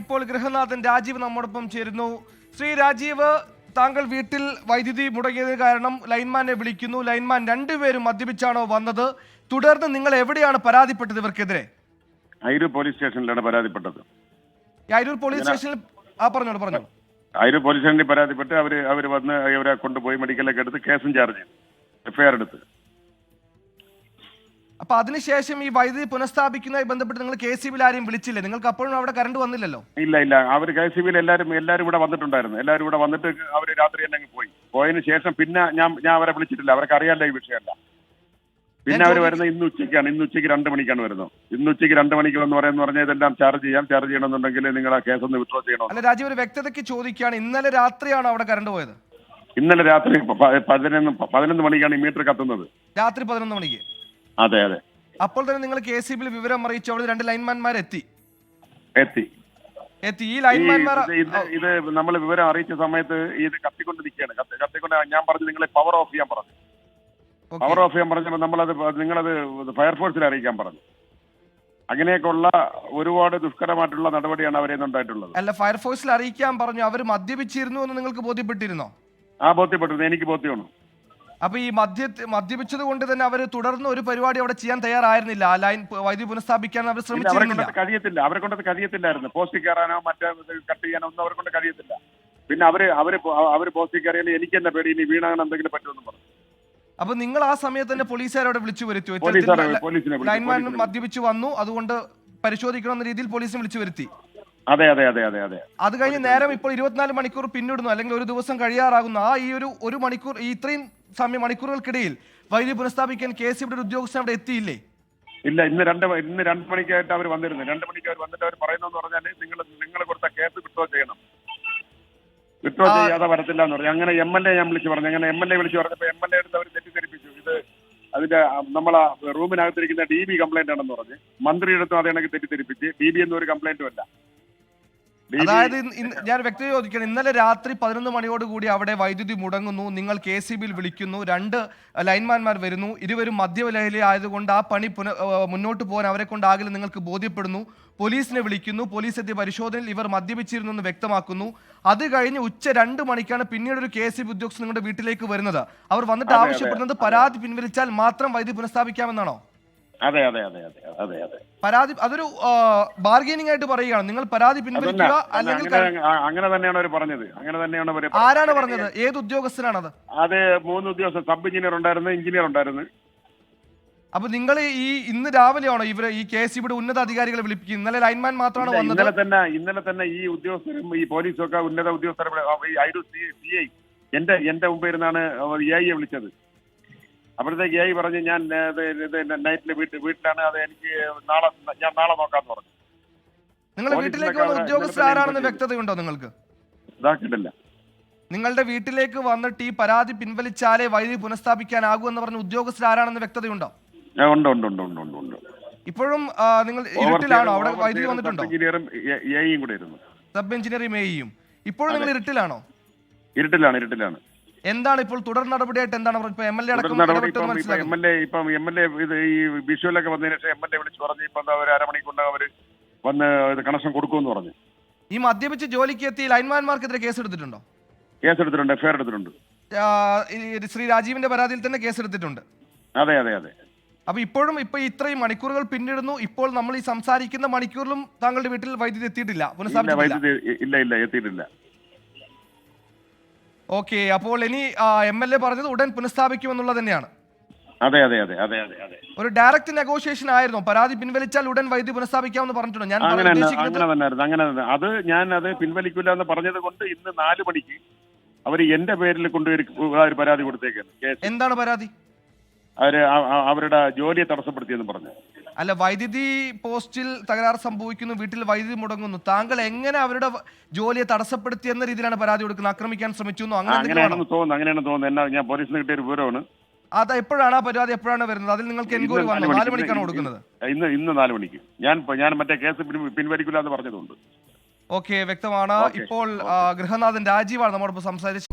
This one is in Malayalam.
ഇപ്പോൾ ഗൃഹനാഥൻ രാജീവ് നമ്മോടൊപ്പം ചേരുന്നു. ശ്രീ രാജീവ് താങ്കൾ വീട്ടിൽ വൈദ്യുതി മുടങ്ങിയത് കാരണം ലൈൻമാനെ വിളിക്കുന്നു. ലൈൻമാൻ രണ്ടുപേരും മദ്യപിച്ചാണോ വന്നത്? തുടർന്ന് നിങ്ങൾ എവിടെയാണ് പരാതിപ്പെട്ടത് ഇവർക്കെതിരെ? അയിരൂർ പോലീസ് സ്റ്റേഷനിലാണ് പരാതിപ്പെട്ടത്. പോലീസ് സ്റ്റേഷനിൽ ആ പറഞ്ഞോളൂ പറഞ്ഞോളൂ. അയിരൂർ പോലീസ് സ്റ്റേഷനിൽ പരാതിപ്പെട്ട് അവർ അവർ വന്ന് ഇവരെ കൊണ്ടുപോയി മെഡിക്കലൊക്കെ എടുത്ത് കേസും ചാർജ് ചെയ്തു. എഫ്ഐആർ എടുത്ത്. അപ്പൊ അതിനുശേഷം ഈ വൈദ്യുതി പുനഃസ്ഥാപിക്കുന്നതുമായി ബന്ധപ്പെട്ട് നിങ്ങൾ കെ സി ബിയിൽ ആരെയും വിളിച്ചില്ലേ? നിങ്ങൾക്ക് അപ്പോഴും അവിടെ കറണ്ട് വന്നില്ലല്ലോ? ഇല്ല ഇല്ല. അവർ കെ സി ബിയിൽ എല്ലാവരും എല്ലാവരും ഇവിടെ വന്നിട്ടുണ്ടായിരുന്നു. എല്ലാവരും ഇവിടെ വന്നിട്ട് അവർ രാത്രി തന്നെ പോയി. പോയതിനു ശേഷം പിന്നെ ഞാൻ ഞാൻ അവരെ വിളിച്ചിട്ടില്ല. അവർക്ക് അറിയാല്ല ഈ വിഷയമല്ല. പിന്നെ അവർ വരുന്നത് ഇന്ന് ഉച്ചയ്ക്കാണ്. ഇന്ന് ഉച്ചയ്ക്ക് രണ്ട് മണിക്കാണ് വരുന്നത്. ഇന്ന് ഉച്ചയ്ക്ക് രണ്ട് മണിക്ക് എന്ന് പറയുന്ന പറഞ്ഞാൽ ഇതെല്ലാം ചാർജ് ചെയ്യാം ചാർജ് ചെയ്യണമെന്നുണ്ടെങ്കിൽ നിങ്ങൾ ആ കേസ് ഒന്ന് വിഡ്രോ ചെയ്യണം? അല്ല രാജീവ് ഒരു വ്യക്തതയ്ക്ക് ചോദിക്കുകയാണ്. ഇന്നലെ രാത്രിയാണ് അവിടെ കറണ്ട് പോയത്? ഇന്നലെ രാത്രി പതിനൊന്ന് പതിനൊന്ന് മണിക്കാണ് ഈ മീറ്റർ കത്തുന്നത്. രാത്രി പതിനൊന്ന് മണിക്ക്. അതെ അതെ. അപ്പോൾ തന്നെ നിങ്ങൾ കെ സി ബിയിൽ വിവരം അറിയിച്ചു. അവിടെ രണ്ട് ലൈൻമാൻമാർ എത്തി. എത്തി. എത്തി. ഈ ലൈൻമാൻമാർ ഇത് ഇത് നമ്മൾ വിവരം അറിയിച്ച സമയത്ത് ഇത് കത്തിക്കൊണ്ട് നിൽക്കുകയാണ്. കത്തി- കത്തിക്കൊണ്ട് ഞാൻ പറഞ്ഞു നിങ്ങളെ പവർ ഓഫ് ചെയ്യാൻ പറഞ്ഞു. പവർ ഓഫ് ചെയ്യാൻ പറഞ്ഞപ്പോൾ നമ്മളത് നിങ്ങളത് ഫയർഫോഴ്സിൽ അറിയിക്കാൻ പറഞ്ഞു. അങ്ങനെയൊക്കെയുള്ള ഒരുപാട് ദുഷ്കരമായിട്ടുള്ള നടപടിയാണ് അവരെ ഉണ്ടായിട്ടുള്ളത്. അല്ല ഫയർഫോഴ്സിൽ അറിയിക്കാൻ പറഞ്ഞു. അവർ മദ്യപിച്ചിരുന്നു എന്ന് നിങ്ങൾക്ക് ബോധ്യപ്പെട്ടിരുന്നോ? ആ ബോധ്യപ്പെട്ടിരുന്നു. എനിക്ക് ബോധ്യമാണ് അപ്പൊ ഈ മദ്യ മദ്യപിച്ചത് കൊണ്ട് തന്നെ അവർ തുടർന്ന് ഒരു പരിപാടി അവിടെ ചെയ്യാൻ തയ്യാറായിരുന്നില്ല. ആ ലൈൻ വൈദ്യുതി പുനഃസ്ഥാപിക്കാൻ അവർ ശ്രമിച്ചിരുന്നില്ല. കഴിയത്തില്ല. അവരെ കൊണ്ട് കഴിയത്തില്ലായിരുന്നു. പോസ്റ്റിൽ കയറാനോ മറ്റേ കട്ട് ചെയ്യാനോ ഒന്നും അവരെ കൊണ്ട് കഴിയത്തില്ല. പിന്നെ അവർ അവർ അവർ പോസ്റ്റിൽ കയറിയാൽ എനിക്ക് എന്നെ പേടി. ഇനി വീണാൻ എന്തെങ്കിലും പറ്റുമെന്ന് പറഞ്ഞു. അപ്പൊ നിങ്ങൾ ആ സമയത്ത് തന്നെ പോലീസുകാരോട് വിളിച്ചു വരുത്തി. ലൈൻമാൻ മദ്യപിച്ചു വന്നു. അതുകൊണ്ട് പരിശോധിക്കണമെന്ന രീതിയിൽ പോലീസിനെ വിളിച്ചു വരുത്തി. അതെ അതെ അതെ അതെ അതെ. അത് കഴിഞ്ഞ് നേരം ഇപ്പോൾ ഇരുപത്തിനാല് മണിക്കൂർ പിന്നിടുന്നു. അല്ലെങ്കിൽ ഒരു ദിവസം കഴിയാറാകുന്നു. ആ ഈ ഒരു ഒരു മണിക്കൂർ ഇത്രയും സമയം മണിക്കൂറുകൾക്കിടയിൽ വൈദ്യുതി പുനഃസ്ഥാപിക്കാൻ കെ സി ബിയുടെ ഉദ്യോഗസ്ഥൻ അവിടെ എത്തിയില്ലേ? ഇല്ല ഇന്ന് രണ്ട് ഇന്ന് രണ്ട് മണിക്കായിട്ട് അവർ വന്നിരുന്നു. രണ്ട് മണിക്ക് അവർ വന്നിട്ട് അവർ പറയുന്നതെന്ന് പറഞ്ഞാൽ നിങ്ങൾ നിങ്ങൾ കൊടുത്ത കേസ് വിട്ടോ ചെയ്യണം. വിട്ടോ. ചെയ്യാതെ വരത്തില്ല എന്ന് പറഞ്ഞു. അങ്ങനെ എം എൽ എ ഞാൻ വിളിച്ചു പറഞ്ഞു. അങ്ങനെ എം എൽ എ വിളിച്ചു പറഞ്ഞപ്പോൾ എം എൽ എ എടുത്ത് അവർ തെറ്റിദ്ധരിപ്പിച്ചു. ഇത് അതിന്റെ നമ്മളെ റൂമിനകത്തിരിക്കുന്ന ഡി ബി കംപ്ലൈന്റ് ആണെന്ന് പറഞ്ഞ്. മന്ത്രിയുടെ അടുത്തും അതേ തെറ്റിദ്ധരിപ്പിച്ച്. ഡി ബി എന്നൊരു കംപ്ലൈന്റും അല്ല. അതായത് ഞാൻ വ്യക്തത ചോദിക്കണം ഇന്നലെ രാത്രി പതിനൊന്ന് മണിയോട് കൂടി അവിടെ വൈദ്യുതി മുടങ്ങുന്നു. നിങ്ങൾ കെ സി ബിയിൽ വിളിക്കുന്നു. രണ്ട് ലൈൻമാൻമാർ വരുന്നു. ഇരുവരും മദ്യലഹരി ആയതുകൊണ്ട് ആ പണി പുന മുന്നോട്ട് പോകാൻ അവരെ കൊണ്ടാകില്ല നിങ്ങൾക്ക് ബോധ്യപ്പെടുന്നു. പോലീസിനെ വിളിക്കുന്നു. പോലീസ് എത്തിയ പരിശോധനയിൽ ഇവർ മദ്യപിച്ചിരുന്നു എന്ന് വ്യക്തമാക്കുന്നു. അത് കഴിഞ്ഞ് ഉച്ച രണ്ട് മണിക്കാണ് പിന്നീട് ഒരു കെ സി ബി ഉദ്യോഗസ്ഥൻ നിങ്ങളുടെ വീട്ടിലേക്ക് വരുന്നത്. അവർ വന്നിട്ട് ആവശ്യപ്പെടുന്നത് പരാതി പിൻവലിച്ചാൽ മാത്രം വൈദ്യുതി പുനഃസ്ഥാപിക്കാമെന്നാണോ? അതെ അതെ അതെ അതെ അതെ അതെ. പരാതി അതൊരു ബാർഗൈനിങ് ആയിട്ട് പറയുകയാണ്. നിങ്ങൾ പരാതി പിൻവലിക്കുക അല്ലെങ്കിൽ അങ്ങനെ തന്നെയാണ് അവർ പറഞ്ഞത്. അങ്ങനെ തന്നെയാണ് അവർ ആരാണ് പറഞ്ഞത്? ഏത് ഉദ്യോഗസ്ഥനാണത്? അത് മൂന്ന് ഉദ്യോഗസ്ഥർ സബ് എഞ്ചിനീയർ ഉണ്ടായിരുന്നു എഞ്ചിനീയർ ഉണ്ടായിരുന്നു. അപ്പൊ നിങ്ങൾ ഈ ഇന്ന് രാവിലെയാണോ ഇവർ ഈ കെ എസ് ഇവിടെ ഉന്നത അധികാരികളെ വിളിപ്പിക്കുന്നത് ഇന്നലെ ലൈൻമാൻ മാത്രമാണ് വന്നത്? ഇന്നലെ തന്നെ ഇന്നലെ തന്നെ ഈ ഉദ്യോഗസ്ഥരും ഈ പോലീസും ഒക്കെ ഉന്നത ഉദ്യോഗസ്ഥരും എന്റെ എന്റെ മുമ്പ് ഇരുന്നാണ് എ ഐയെ വിളിച്ചത്. അപ്പോഴത്തേക്ക് എ പറഞ്ഞ് ഞാൻ ഇത് നൈറ്റിൽ വീട്ടിൽ വീട്ടിലാണ് അത് എനിക്ക് നാളെ ഞാൻ നാളെ നോക്കാന്ന് പറഞ്ഞു. നിങ്ങളുടെ പോലീസിന്റെ വീട്ടിലേക്ക് വന്ന ഉദ്യോഗസ്ഥർ ആരാണെന്ന് വ്യക്തതയുണ്ടോ നിങ്ങൾക്ക്? ഇതാക്കിട്ടില്ല നിങ്ങളുടെ വീട്ടിലേക്ക് വന്നിട്ട് ഈ പരാതി പിൻവലിച്ചാലേ വൈദ്യുതി പുനഃസ്ഥാപിക്കാനാകൂ എന്ന് പറഞ്ഞ ഉദ്യോഗസ്ഥർ ആരാണെന്ന് വ്യക്തതയുണ്ടോ? ഉണ്ട് ഉണ്ട് ഉണ്ട് ഉണ്ട് ഉണ്ട് ഉണ്ട്. ഇപ്പോഴും നിങ്ങൾ ഇരുട്ടിലാണോ? അവിടെ വൈദ്യുതി വന്നിട്ടുണ്ടോ? സബ് എഞ്ചിനീയറും എയും ഇപ്പോഴും നിങ്ങൾ ഇരുട്ടിലാണോ? ഇരുട്ടിലാണ് ഇരുട്ടിലാണ്. എന്താണ് ഇപ്പോൾ തുടർ നടപടിയായിട്ട് എന്താണ് അവർ ഇപ്പൊ എം എൽ എ അടക്കം ഇപ്പം എം എൽ എ ഇപ്പം എം എൽ എ ഇത് ഈ വിഷുവിലൊക്കെ വന്നതിന് ശേഷം എം എൽ എ വിളിച്ച് പറഞ്ഞു ഇപ്പം എന്താ ഒരു അരമണിക്കൊണ്ട് അവർ വന്ന് കണക്ഷൻ കൊടുക്കുമെന്ന് പറഞ്ഞു. ഈ മദ്യപിച്ച് ജോലിക്ക് എത്തി ലൈൻമാൻമാർക്കെതിരെ കേസ് എടുത്തിട്ടുണ്ടോ കേസ് എടുത്തിട്ടുണ്ട്. എഫ്ഐആർ എടുത്തിട്ടുണ്ട് ശ്രീ രാജീവിന്റെ പരാതിയിൽ തന്നെ കേസ് എടുത്തിട്ടുണ്ട് അതെ അതെ അതെ. അപ്പൊ ഇപ്പോഴും ഇപ്പൊ ഇത്രയും മണിക്കൂറുകൾ പിന്നിടുന്നു. ഇപ്പോൾ നമ്മൾ ഈ സംസാരിക്കുന്ന മണിക്കൂറിലും താങ്കളുടെ വീട്ടിൽ വൈദ്യുതി എത്തിയിട്ടില്ല. ഇല്ല പുനഃസ്ഥാപിച്ചിട്ടില്ല ഇല്ല ഇല്ല എത്തിയിട്ടില്ല. ഓക്കെ അപ്പോൾ ഇനി എം എൽ എ പറഞ്ഞത് ഉടൻ പുനഃസ്ഥാപിക്കുമെന്നുള്ളത് തന്നെയാണ്. അതെ അതെ അതെ അതെ അതെ അതെ. ഒരു ഡയറക്റ്റ് നെഗോഷിയേഷൻ ആയിരുന്നു. പരാതി പിൻവലിച്ചാൽ ഉടൻ വൈദ്യുതി പുനഃസ്ഥാപിക്കാമെന്ന് പറഞ്ഞിട്ടുണ്ടോ. ഞാൻ അങ്ങനെ തന്നെ അങ്ങനെ തന്നെയായിരുന്നു അങ്ങനെ തന്നെ. അത് ഞാൻ അത് പിൻവലിക്കില്ല എന്ന് പറഞ്ഞത് കൊണ്ട് ഇന്ന് നാല് മണിക്ക് അവർ എന്റെ പേരിൽ കൊണ്ടുപോയി ഒരു പരാതി കൊടുത്തേക്കാണ്. കേസ്. എന്താണ് പരാതി? അവർ ആ- ആ- അവരുടെ ജോലിയെ തടസ്സപ്പെടുത്തിയെന്ന് പറഞ്ഞു അല്ല വൈദ്യുതി പോസ്റ്റിൽ തകരാറ് സംഭവിക്കുന്നു വീട്ടിൽ വൈദ്യുതി മുടങ്ങുന്നു. താങ്കൾ എങ്ങനെ അവരുടെ ജോലിയെ തടസ്സപ്പെടുത്തി എന്ന രീതിയിലാണ് പരാതി കൊടുക്കുന്നത്? ആക്രമിക്കാൻ ശ്രമിച്ചു അങ്ങനെയാണെന്ന് തോന്നുന്നു അങ്ങനെയാണ് തോന്നുന്നത് ഞാൻ പോലീസിന് കിട്ടിയ ഒരു വിവരമാണ്. അത് എപ്പോഴാണ് ആ പരാതി എപ്പോഴാണ് വരുന്നത്? അതിൽ നിങ്ങൾക്ക് എൻക്വയറി വന്നു? നാല് മണിക്കാണ് കൊടുക്കുന്നത്? ഇന്ന് ഇന്ന് നാല് മണിക്ക്. ഞാൻ ഞാൻ മറ്റേ കേസ് പിൻ- പിൻവലിക്കില്ല എന്ന് പറഞ്ഞതുകൊണ്ട് ഓക്കെ വ്യക്തമാണ്. ഇപ്പോൾ ഗൃഹനാഥൻ രാജീവാണ് നമ്മോടൊപ്പം സംസാരിച്ചത്